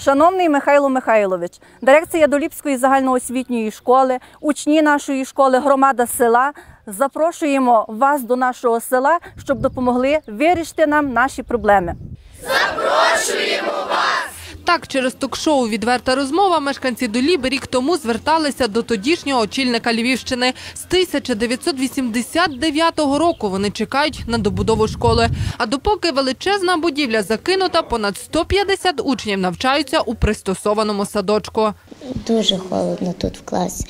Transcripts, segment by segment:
Шановний Михайло Михайлович, дирекція Доліпської загальноосвітньої школи, учні нашої школи, громада села. Запрошуємо вас до нашого села, щоб допомогли вирішити нам наші проблеми. Так, через ток-шоу Відверта розмова мешканці Доліби рік тому зверталися до тодішнього очільника Львівщини. З 1989 року вони чекають на добудову школи. А допоки величезна будівля закинута, понад 150 учнів навчаються у пристосованому садочку. Дуже холодно тут в класі.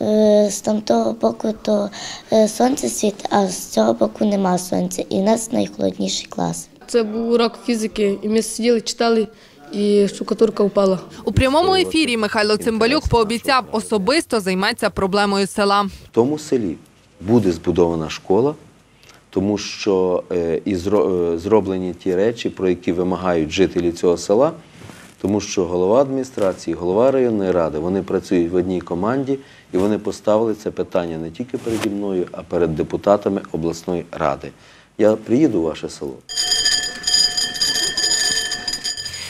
Е, З тамтого боку то е, сонце світить, а з цього боку нема сонця. І в нас найхолодніший клас. Це був урок фізики, і ми сиділи, читали, і штукатурка впала. У прямому ефірі Михайло Цимбалюк пообіцяв особисто займеться проблемою села. В тому селі буде збудована школа, тому що е, і зро- е, зроблені ті речі, про які вимагають жителі цього села, тому що голова адміністрації, голова районної ради, вони працюють в одній команді і вони поставили це питання не тільки переді мною, а перед депутатами обласної ради. Я приїду в ваше село.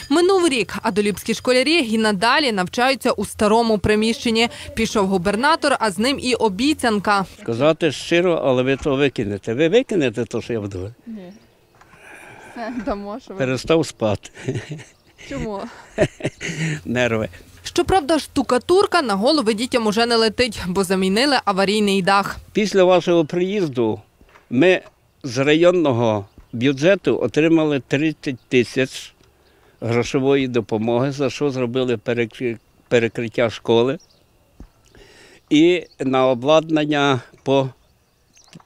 Минув рік, а доліпські школярі і надалі навчаються у старому приміщенні. Пішов губернатор, а з ним і обіцянка. Сказати щиро, але ви то викинете. Ви викинете те, що я буду? Дамо, що Перестав спати. Чому? Нерви. Щоправда, штукатурка на голови дітям уже не летить, бо замінили аварійний дах. Після вашого приїзду ми з районного бюджету отримали 30 тисяч грошової допомоги, за що зробили перекриття школи. І на обладнання по,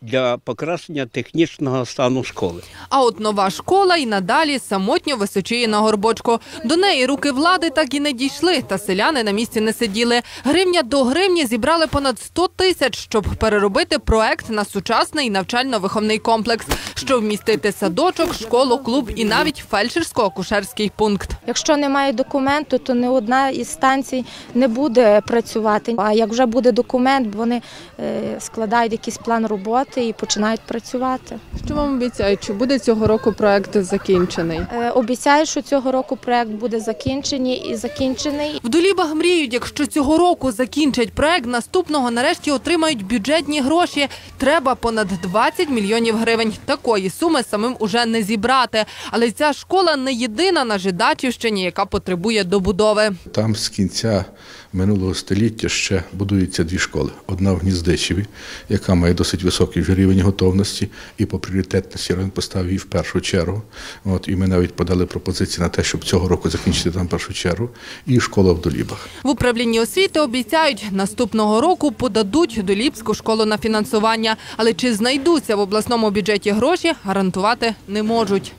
для покращення технічного стану школи. А от нова школа і надалі самотньо височіє на горбочку. До неї руки влади так і не дійшли, та селяни на місці не сиділи. Гривня до гривні зібрали понад 100 тисяч, щоб переробити проект на сучасний навчально-виховний комплекс, щоб вмістити садочок, школу, клуб і навіть фельдшерсько-акушерський пункт. Якщо немає документу, то не одна із станцій не буде працювати. А як вже буде документ, вони е, складають якийсь план роботи і починають працювати. Що вам обіцяють? Чи буде цього року проект закінчений? Е, Обіцяють, що цього року проект буде закінчений і закінчений. В Долібах мріють, якщо цього року закінчать проект, наступного нарешті отримають бюджетні гроші. Треба понад 20 мільйонів гривень. Такої суми самим уже не зібрати. Але ця школа не єдина на Жидачівщині, яка потребує добудови. Там з кінця минулого століття ще будуються дві школи. Одна в Гніздичеві, яка має досить високий вже рівень готовності, і по пріоритетності район поставив її в першу чергу. От, і ми навіть подали пропозиції на те, щоб цього року закінчити там першу чергу, і школа в Долібах. В управлінні освіти обіцяють, наступного року подадуть Долібську школу на фінансування. Але чи знайдуться в обласному бюджеті гроші, гарантувати не можуть.